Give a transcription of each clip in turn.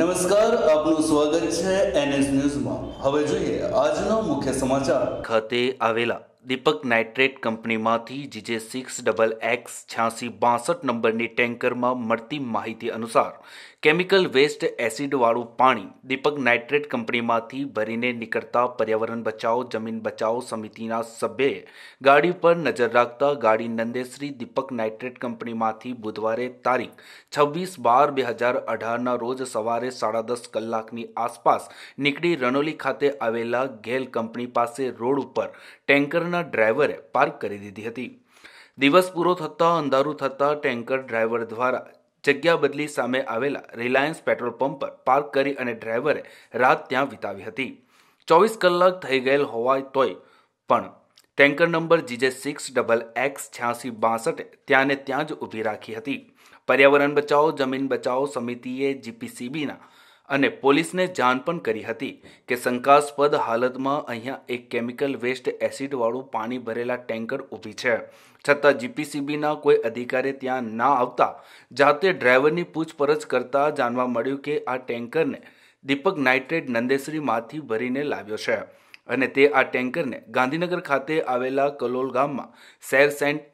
નમસ્કાર આપનું સ્વાગત છે એનએસ ન્યૂઝમાં. હવે જોઈએ આજના મુખ્ય સમાચાર. ખાતે આવેલા દીપક નાઇટ્રેટ કંપનીમાંથી જીજે સિક્સ ડબલ એક્સ છ્યાસી બાસઠ નંબરની ટેન્કરમાં મળતી માહિતી અનુસાર કેમિકલ વેસ્ટ એસિડવાળું પાણી દીપક નાઇટ્રેટ કંપનીમાંથી ભરીને નીકળતા પર્યાવરણ બચાવ, જમીન બચાવ સમિતિના સભ્યએ ગાડી પર નજર રાખતા ગાડી નંદેશ્રી દીપક નાઇટ્રેટ કંપનીમાંથી બુધવારે તારીખ છવ્વીસ બાર બે હજાર અઢારના રોજ સવારે સાડા દસ કલાકની આસપાસ નીકળી રણોલી ખાતે આવેલા ગેલ કંપની પાસે રોડ ઉપર ટેન્કરના ડ્રાઈવરે પાર્ક કરી દીધી હતી. દિવસ પૂરો થતાં, અંધારું થતાં ટેન્કર ડ્રાઈવર દ્વારા જગ્યા બદલી સામે આવેલા રિલાયન્સ પેટ્રોલ પંપ પર પાર્ક કરી અને ડ્રાઈવરે રાત ત્યાં વિતાવી હતી. ચોવીસ કલાક થઈ ગયેલ હોવાય તોય પણ tanker number GJ six double X છ્યાસી બાસઠે ત્યાંને ત્યાં જ ઊભી રાખી હતી. પર્યાવરણ બચાવો, જમીન બચાવો સમિતિએ જીપીસીબીના અને પોલીસને જાણ પણ કરી હતી કે શંકાસ્પદ હાલતમાં અહીંયા એક કેમિકલ વેસ્ટ એસિડવાળું પાણી ભરેલા ટેન્કર ઊભી છે. છતાં જીપીસીબીના કોઈ અધિકારી ત્યાં ના આવતા જાતે ડ્રાઈવરની પૂછપરછ કરતા જાણવા મળ્યું કે આ ટેન્કરને દીપક નાઇટ્રેટ નંદેશ્રીમાંથી ભરીને લાવ્યો છે અને તે આ ટેન્કરને ગાંધીનગર ખાતે આવેલા કલોલ ગામમાં સેર સેન્ટ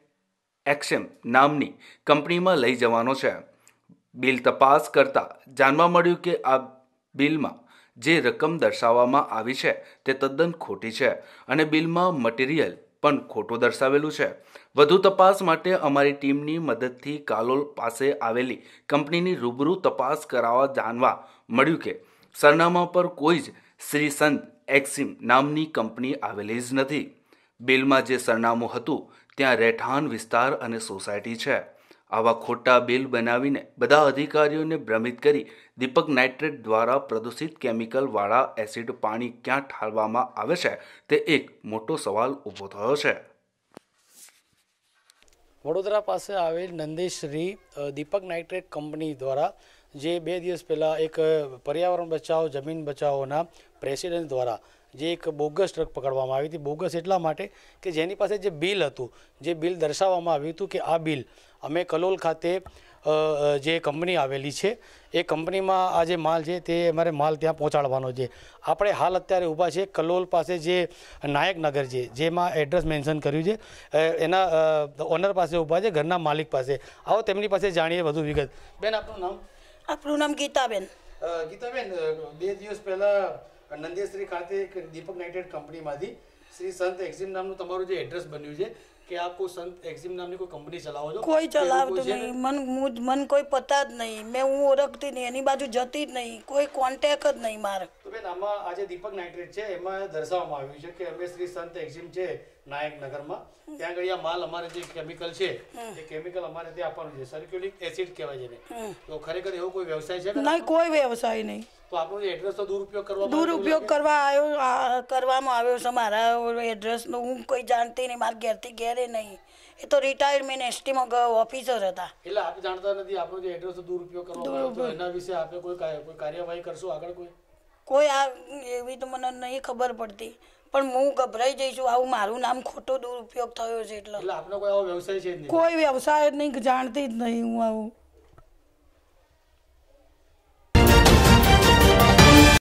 એક્સેમ નામની કંપનીમાં લઈ જવાનો છે. બિલ તપાસ કરતા જાણવા મળ્યું કે આ બિલમાં જે રકમ દર્શાવવામાં આવી છે તે તદ્દન ખોટી છે અને બિલમાં મટીરિયલ પણ ખોટું દર્શાવેલું છે. વધુ તપાસ માટે અમારી ટીમની મદદથી કાલોલ પાસે આવેલી કંપનીની રૂબરૂ તપાસ કરાવવા જાણવા મળ્યું કે સરનામા પર કોઈ જ શ્રી સંત એક્સિમ નામની કંપની આવેલી જ નથી. બિલમાં જે સરનામું હતું, ત્યાં રહેઠાણ વિસ્તાર અને સોસાયટી છે. આવા ખોટા બિલ બનાવીને બધા અધિકારીઓને ભ્રમિત કરી દીપક નાઇટ્રેટ દ્વારા પ્રદૂષિત કેમિકલવાળા એસિડ પાણી ક્યાં ઠાલવામાં આવે છે તે એક મોટો સવાલ ઊભો થયો છે. વડોદરા પાસે આવેલ નંદેશ્રી દીપક નાઇટ્રેટ કંપની દ્વારા જે બે દિવસ પહેલાં એક પર્યાવરણ બચાવ, જમીન બચાવોના પ્રેસિડેન્ટ દ્વારા જે એક બોગસ ટ્રક પકડવામાં આવી હતી. બોગસ એટલા માટે કે જેની પાસે જે બિલ હતું જે બિલ દર્શાવવામાં આવ્યું હતું કે આ બિલ અમે કલોલ ખાતે જે કંપની આવેલી છે એ કંપનીમાં આ જે માલ છે તે અમારે માલ ત્યાં પહોંચાડવાનો છે. આપણે હાલ અત્યારે ઊભા છે કલોલ પાસે જે નાયકનગર છે જેમાં એડ્રેસ મેન્શન કર્યું છે. એના ઓનર પાસે ઊભા છે ઘરના માલિક પાસે. આવો તેમની પાસે જાણીએ વધુ વિગત. બેન આપનું નામ? આપણું નામ ગીતાબેન. ગીતાબેન બે દિવસ પહેલા નંદેશ્રી ખાતે એક દીપક નાઇટેડ કંપનીમાંથી શ્રી સંત એક્ઝિમ નામનું તમારું જે એડ્રેસ બન્યું છે કે આપ કોઈ સંત એક્ઝિમ નામની કોઈ કંપની ચલાવો છો? કોઈ ચલાવતું નહીં. મન મન કોઈ પતા જ નહીં. મેં હું ઓળખતી નહીં. એની બાજુ જતી જ નહીં. કોઈ કોન્ટેક જ નહીં મારે. આમાં આજે દીપક નાઇટ્રેટ છે એમાં દર્શાવવામાં આવ્યું છે કે અમે શ્રી સંત એક્ઝિમ છે નાયક નગરમાં. ત્યાં આગળ આ માલ અમારે જે કેમિકલ છે એ કેમિકલ અમારે ત્યાં આપવાનું છે. સર્ક્યુલિક એસિડ કહેવાય છે તો ખરેખર એવો કોઈ વ્યવસાય છે નહીં કોઈ વ્યવસાય નહીં. તો આપણો એડ્રેસ તો દુરુપયોગ કરવા દુરુપયોગ કરવા આવ્યો કરવામાં આવ્યો છે મારા એડ્રેસનો હું કોઈ જાણતી નહીં મારા ઘેરથી ઘેરે નહીં. એ તો રિટાયરમેન્ટ એસટીમાં ઓફિસર હતા. એટલે આપ જાણતા નથી આપણો જે એડ્રેસ દુરુપયોગ કરવામાં આવ્યો એના વિશે આપણે કોઈ કોઈ કાર્યવાહી કરશું આગળ કોઈ? કોઈ આ એવી તો મને નહીં ખબર પડતી. પણ હું ગભરાઈ જઈશું આવું મારું નામ ખોટો દુરુપયોગ થયો છે એટલે. એટલે કોઈ આવો વ્યવસાય છે કોઈ વ્યવસાય જ નહીં જાણતી જ નહીં હું આવું.